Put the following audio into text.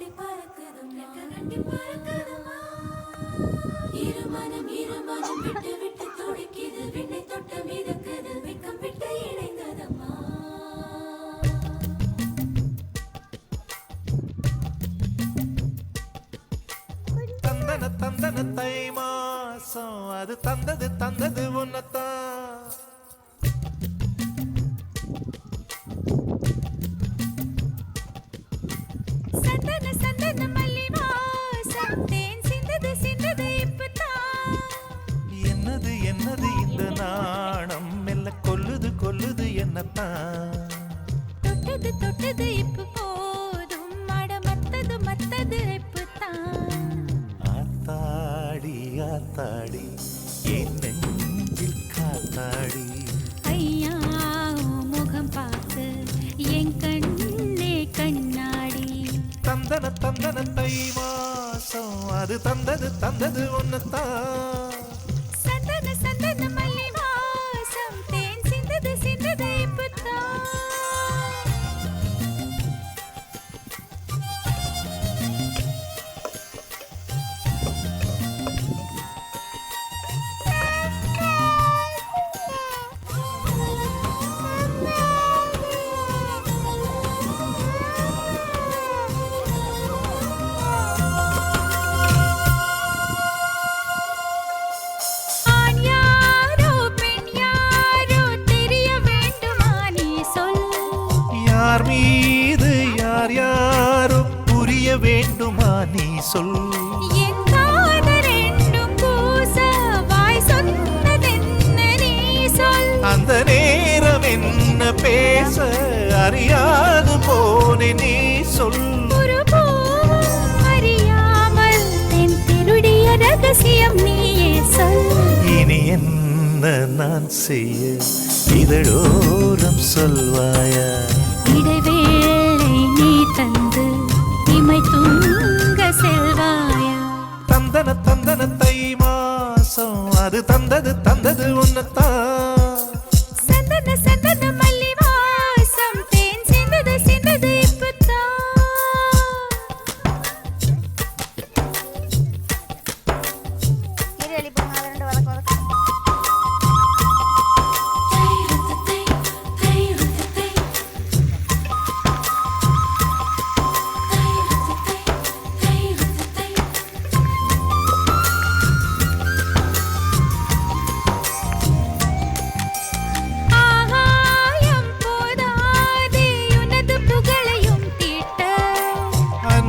கட்டி பறக்குதும் கட்டி பறக்குதும்மா இருமனம் இருமனம் விட்டு விட்டு துடிக்குது. விண்ணை தொட்ட மிதக்குது. விக்கம் விட்டு இணைந்ததம்மா. தந்தன தந்தன தை மாசம். அது தந்தது தந்தது உன்னத்தான். தொட்டது இப்ப போதும். மட மத்தது மத்தது இப்பதான் ஆத்தாடி ஆத்தாடி என் நெஞ்சில் காத்தாடி. ஐயா முகம் பார்த்து என் கண்ணே கண்ணாடி. தந்தன தந்தன தை மாசம் அது தந்தது தந்தது உன்னத்தான் யார் மீது யார் யாரோ புரிய வேண்டுமா நீ சொல். அந்த நேரம் என்ன பேச அறியாது போனே நீ சொல். ரகசியம் நீயே சொல். இனி என்ன நான் செய்ய? இதழோரம் சொல்வாயா? அது தந்தது தந்தது உன்னத்தான்.